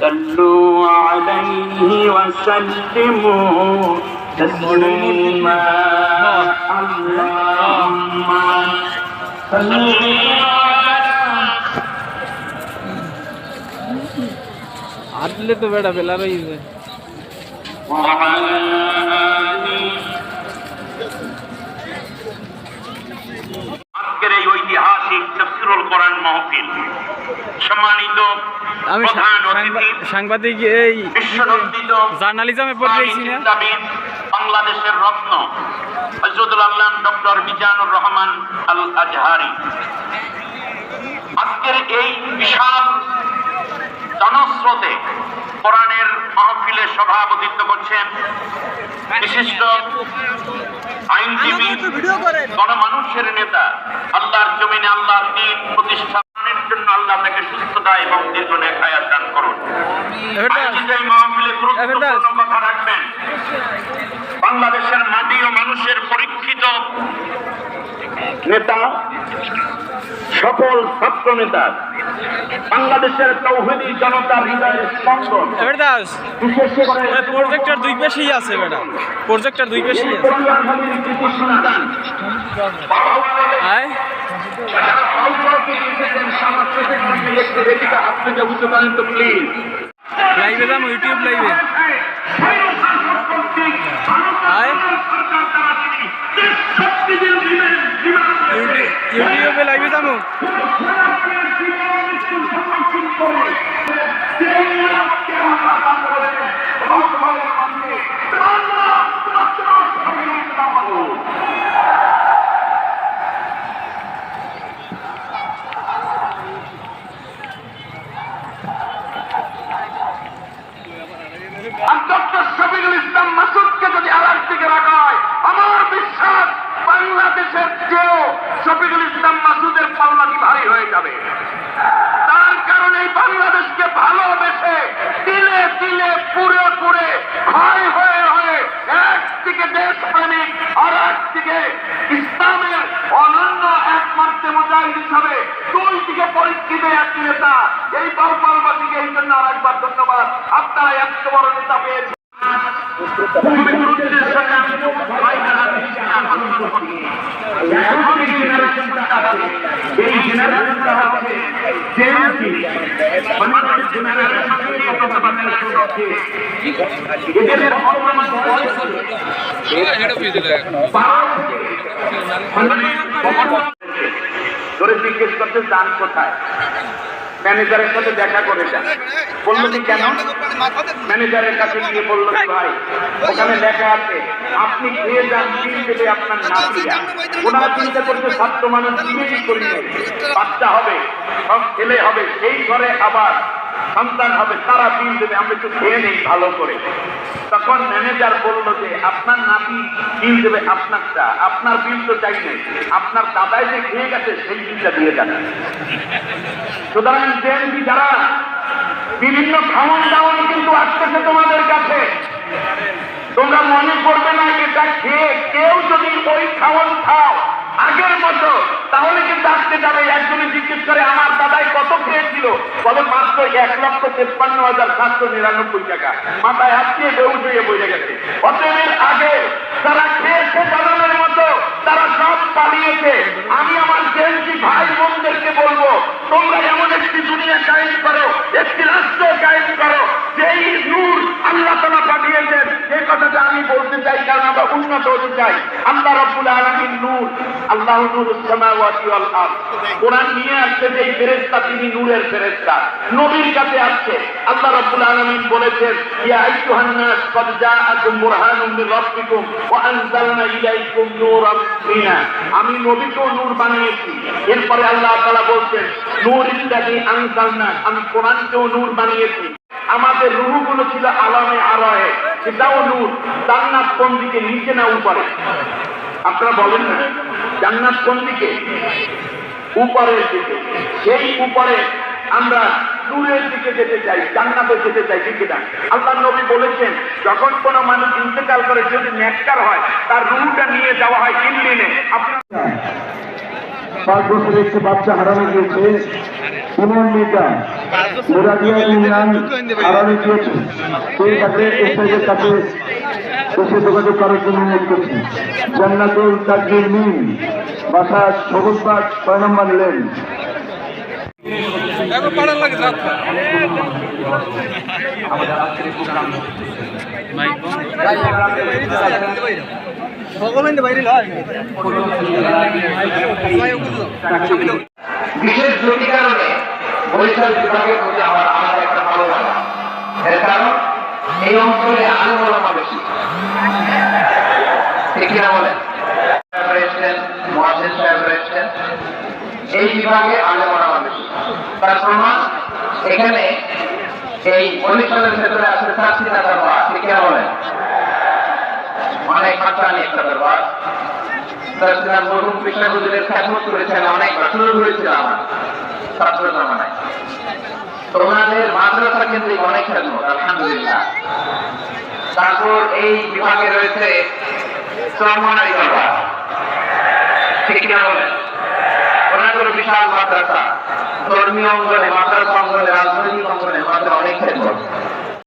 صلوا عليه وسلموا تسليما اللهم صل عدل تو بیٹا بلا رہی ہے সম্মানিত আমি প্রধান সাংবা- অতিথি সাংবাদিক এই বিশ্বনন্দিত জার্নালিজমে পড়েছি না। বাংলাদেশের রত্ন হজরতুল আল্লাহ ডক্টর মিজানুর রহমান আল আজহারি আজকের এই বিশাল জনস্রোতে কোরআনের মাহফিলে সভাপতিত্ব করছেন বিশিষ্ট আইনজীবী গণমানুষের নেতা আল্লাহর জমিনে আল্লাহর দিন প্রতিষ্ঠানের তাকে সুস্থতা এবং দীর্ঘ নেখায় দান করুন। এই মাহফিলে গুরুত্বপূর্ণ কথা রাখবেন। বাংলাদেশের মাটি ও মানুষের পরীক্ষিত নেতা সকল ছাত্র নেতা বাংলাদেশের তৌহিদি জনতার হৃদয়ের স্পন্দন। প্রজেক্টর দুই পেশেই আছে বেটা প্রজেক্টর দুই পেশেই আছে। আয়। যারা পাউডারকে দিয়েছেন সমাজ শফিকুল ইসলাম মাসুদের পাল্লাটি ভারী হয়ে যাবে। তার কারণে বাংলাদেশকে ভালোবেসে তিলে তিলে পুরে পুরে ক্ষয় হয়ে হয়ে একদিকে দেশ দেশপ্রেমিক আর একদিকে ইসলামের অনন্য একমাত্র মুজাহিদ হিসাবে দুই দিকে পরীক্ষিত এক নেতা। এই বাউপালবাসীকে এই জন্য আর একবার ধন্যবাদ। আপনারা এত বড় নেতা পেয়েছেন। আমি জেনারেশনটা আছে, এই জেনারেশনটা হচ্ছে Gen বাংলাদেশ জেনারেশন এই বাংলাদেশ আছে। এদের হলো বারো থেকে মানে ধরে জিজ্ঞেস করতে দান কোথায়? ম্যানেজারের সাথে দেখা করে যান। বলল যে, কেন? ম্যানেজারের কাছে গিয়ে বলল ভাই, ওখানে দেখা আছে, আপনি খেয়ে যান দিন দেবে আপনার নাতিরা। ওনারা চিন্তা করছে, ছাত্র মানুষ বাচ্চা হবে, সব ছেলে হবে, সেই ঘরে আবার সন্তান হবে তারা দিন দেবে আমরা একটু খেয়ে নেই ভালো করে। তখন ম্যানেজার বলল যে, আপনার নাতি বিল দেবে? আপনারটা। আপনার বিল তো চাই নাই। আপনার দাদাই যে খেয়ে গেছে, সেই বিলটা দিয়ে যান। সুতরাং জেএনপি যারা, বিভিন্ন খাওয়ান দাওয়ান কিন্তু আসতেছে তোমাদের কাছে। তোমরা মনে করবে না এটা খেয়ে কেউ যদি ওই খাওয়ান খাও আগের মতো। তাহলে কিন্তু আসতে যাবে। একজনে জিজ্ঞেস করে, আমার দাদাই কত খেয়েছিল? বলে, মাত্র এক লক্ষ তেপ্পান্ন হাজার সাতশো নিরানব্বই টাকা। মাথায় হাত দিয়ে বেউস হয়ে বসে গেছে। অতএবের আগে তারা খেয়েছে জানানোর মতো, তারা সব পালিয়েছে। আমি আমার জেনজি ভাই বোনদেরকে বলব, তোমরা এমন একটি দুনিয়া কায়েম করো, একটি রাষ্ট্র কায়েম করো, যেই কথাটা আমি বলতে চাই, কারণ আমরা উন্নত হতে চাই। আল্লাহ রব্বুল আলমীর নূর, আল্লাহ নূর কোরআন নিয়ে আসছে যে এই ফেরেশতা, তিনি নূরের ফেরেশতা। নবীর কাছে আসছে। আল্লাহ রব্বুল আলামিন বলেছেন, ইয়া আইয়ুহান নাস কদ জাআকুম বুরহানুম মির রাব্বিকুম ওয়া আনজালনা ইলাইকুম নূরাম মুবিনা আমি নবীকেও নূর বানিয়েছি। এরপরে আল্লাহ তাআলা বলছেন নূর ইল্লাযী আনজালনা, আমি কোরআনকেও নূর বানিয়েছি। আমাদের রুহগুলো ছিল আলামে আরয়ে সেটাও নূর জান্নাত কোন দিকে নিচে না উপরে? আপনারা বলেন না, জান্নাত কোন দিকে উপরের দিকে। সেই উপরে আমরা দূরের দিকে যেতে চাই, জান্নাতে যেতে চাই, ঠিক না আল্লাহ নবী বলেছেন, যখন কোনো মানুষ ইন্তেকাল করে যদি নেককার হয়, তার রুহটা নিয়ে যাওয়া হয় ইল্লিনে আপনার পাঁচ বছরের একটি বাচ্চা হারানো গিয়েছে। ইমন মির্জা মুরাদিয়া ইমরান দিয়েছে। সেই কাছে কাছে এসে যোগাযোগ করার জন্য অনুরোধ করছি। জান্নাতুল তাকবির মিম বাসা সবুজবাগ ছয় নম্বর লেন। বিশেষ ঝুঁকি কারণে বরিশাল বিভাগের প্রতি আমার আমার একটা ভালো লাগা এর কারণ, এই অঞ্চলে আলোচনা বেশি এই বিভাগে বেশি এখানে এই বরিশালের ভেতরে আছে সাতটা দরবার ঠিক কিনা বলেন? অনেক মাত্রানি একটা মরুম কৃষ্ণ করেছেন, অনেক বছর হয়েছিল আমার। ছাত্র জমানায়। তো ওনাদের মাদ্রাসা কেন্দ্রিক অনেক আলহামদুলিল্লাহ। তারপর এই বিভাগে রয়েছে সভা। ঠিক ওনাদের বিশাল মাদ্রাসা। ধর্মীয় অঙ্গনে, মাদ্রাসা অঙ্গনে, রাজনৈতিক অঙ্গনে মাত্র অনেক খেদমত